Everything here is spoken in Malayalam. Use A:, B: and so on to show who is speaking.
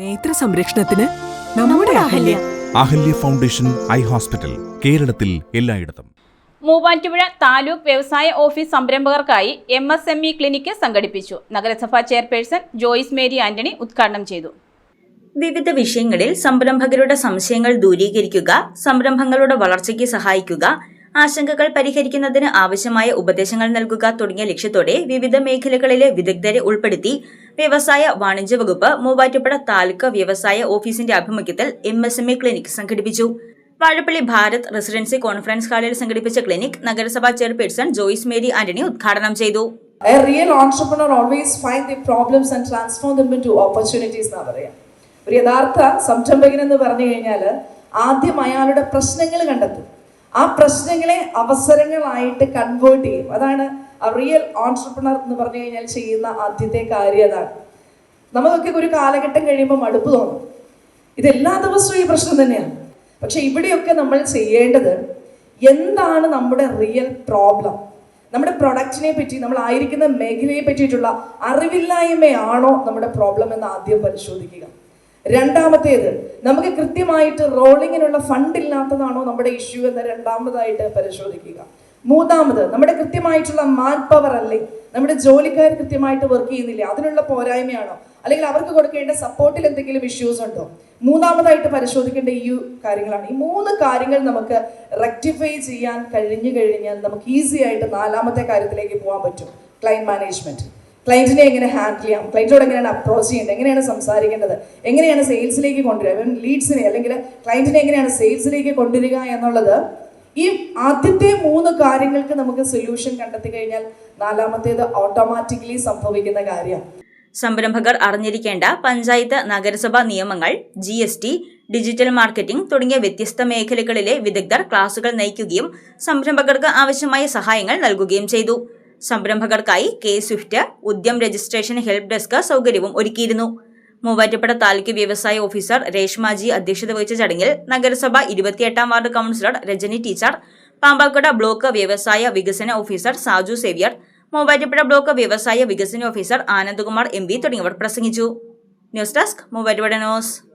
A: നേത്ര സംരക്ഷണത്തിന് നമ്മുടെ Ahalya.
B: Ahalya foundation eye hospital കേരളത്തിൽ എല്ലായിടത്തും.
C: മൂവാറ്റുപുഴ താലൂക്ക് വ്യവസായ office സംരംഭകർക്കായി M S M E clinic സംഘടിപ്പിച്ചു. നഗരസഭാ ചെയർപേഴ്സൺ ജോയിസ് മേരി ആന്റണി ഉദ്ഘാടനം ചെയ്തു.
D: വിവിധ വിഷയങ്ങളിൽ സംരംഭകരുടെ സംശയങ്ങൾ ദൂരീകരിക്കുക സംരംഭങ്ങളുടെ വളർച്ചയ്ക്ക് സഹായിക്കുക ആശങ്കകൾ പരിഹരിക്കുന്നതിന് ആവശ്യമായ ഉപദേശങ്ങൾ നൽകുക തുടങ്ങിയ ലക്ഷ്യത്തോടെ വിവിധ മേഖലകളിലെ വിദഗ്ധരെ ഉൾപ്പെടുത്തി വ്യവസായ വാണിജ്യ വകുപ്പ് മൂവാറ്റുപുഴ താലൂക്ക് വ്യവസായ ഓഫീസിന്റെ ആഭിമുഖ്യത്തിൽ M S M E clinic സംഘടിപ്പിച്ചു. വാഴപ്പള്ളി ഭാരത് റെസിഡൻസി കോൺഫറൻസ് ഹാളിൽ സംഘടിപ്പിച്ച ക്ലിനിക് നഗരസഭാ ചെയർപേഴ്സൺ ജോയിസ് മേരി ആന്റണി ഉദ്ഘാടനം ചെയ്തു.
E: A real entrepreneur always find the problems and transform them into opportunities എന്നാ ഒരു യഥാർത്ഥ സംരംഭകൻ എന്ന് പറഞ്ഞു കഴിഞ്ഞാൽ ആദ്യം അയാളുടെ പ്രശ്നങ്ങൾ കണ്ടെത്തും. ആ പ്രശ്നങ്ങളെ അവസരങ്ങളായിട്ട് കൺവേർട്ട് ചെയ്യും. അതാണ് റിയൽ ഓൺട്രപ്രണർ എന്ന് പറഞ്ഞു കഴിഞ്ഞാൽ ചെയ്യുന്ന ആദ്യത്തെ കാര്യം അതാണ്. നമുക്കൊക്കെ ഒരു കാലഘട്ടം കഴിയുമ്പോൾ മടുപ്പ് തോന്നും. ഇത് എല്ലാ ദിവസവും ഈ പ്രശ്നം തന്നെയാണ്. പക്ഷെ ഇവിടെയൊക്കെ നമ്മൾ ചെയ്യേണ്ടത് എന്താണ് നമ്മുടെ റിയൽ പ്രോബ്ലം നമ്മുടെ പ്രൊഡക്റ്റിനെ പറ്റി നമ്മൾ ആയിരിക്കുന്ന മേഖലയെ പറ്റിയിട്ടുള്ള അറിവില്ലായ്മയാണോ നമ്മുടെ പ്രോബ്ലം എന്ന് ആദ്യം പരിശോധിക്കുക. രണ്ടാമത്തേത് നമുക്ക് കൃത്യമായിട്ട് റോളിങ്ങിനുള്ള ഫണ്ട് ഇല്ലാത്തതാണോ നമ്മുടെ ഇഷ്യൂ എന്ന് രണ്ടാമതായിട്ട് പരിശോധിക്കുക. മൂന്നാമത് നമ്മുടെ കൃത്യമായിട്ടുള്ള മാൻ പവർ അല്ലേ? നമ്മുടെ ജോലിക്കാർ കൃത്യമായിട്ട് വർക്ക് ചെയ്യുന്നില്ല? അതിനുള്ള പോരായ്മയാണോ? അല്ലെങ്കിൽ അവർക്ക് കൊടുക്കേണ്ട സപ്പോർട്ടിൽ എന്തെങ്കിലും ഇഷ്യൂസ് ഉണ്ടോ? മൂന്നാമതായിട്ട് പരിശോധിക്കേണ്ട ഈ കാര്യങ്ങളാണ്. ഈ മൂന്ന് കാര്യങ്ങൾ നമുക്ക് റെക്ടിഫൈ ചെയ്യാൻ കഴിഞ്ഞു കഴിഞ്ഞാൽ നമുക്ക് ഈസി ആയിട്ട് നാലാമത്തെ കാര്യത്തിലേക്ക് പോകാൻ പറ്റും. ക്ലൈന്റ് മാനേജ്മെന്റ് ക്ലയന്റിനെ എങ്ങനെ ഹാൻഡിൽ ചെയ്യാം? ക്ലയന്റോട് എങ്ങനെയാണ് അപ്രോച്ച് ചെയ്യേണ്ടത്? എങ്ങനെയാണ് സംസാരിക്കേണ്ടത്? എങ്ങനെയാണ് സെയിൽസിലേക്ക് കൊണ്ടുവരിക? ഇവൻ ലീഡ്സിനെ അല്ലെങ്കിൽ ക്ലയന്റിനെ എങ്ങനെയാണ് സെയിൽസിലേക്ക് കൊണ്ടുവരിക എന്നുള്ളത് ഈ ആദ്യത്തെ മൂന്ന് കാര്യങ്ങൾക്ക് നമുക്ക് സൊല്യൂഷൻ കണ്ടെത്തി കഴിഞ്ഞാൽ നാലാമത്തേത് ഓട്ടോമാറ്റിക്കലി സംഭവിക്കുന്ന കാര്യമാണ്
D: സംരംഭകർ അറിഞ്ഞിരിക്കേണ്ട പഞ്ചായത്ത് നഗരസഭാ നിയമങ്ങൾ G S T digital marketing തുടങ്ങിയ വ്യത്യസ്ത മേഖലകളിലെ വിദഗ്ധർ ക്ലാസുകൾ നയിക്കുകയും സംരംഭകർക്ക് ആവശ്യമായ സഹായങ്ങൾ നൽകുകയും ചെയ്തു. സംരംഭകർക്കായി K swift Udyam registration help desk സൗകര്യവും ഒരുക്കിയിരുന്നു. മൂവാറ്റുപുഴ താലൂക്ക് വ്യവസായ ഓഫീസർ രേഷ്മാജി അധ്യക്ഷത വഹിച്ച ചടങ്ങിൽ നഗരസഭ ഇരുപത്തിയെട്ടാം ward councillor Rajani teacher Pampakuda block വ്യവസായ വികസന officer Saju Xavier Muvattupuzha block വ്യവസായ വികസന ഓഫീസർ ആനന്ദകുമാർ എം തുടങ്ങിയവർ പ്രസംഗിച്ചു. News desk Muvattupuzha news.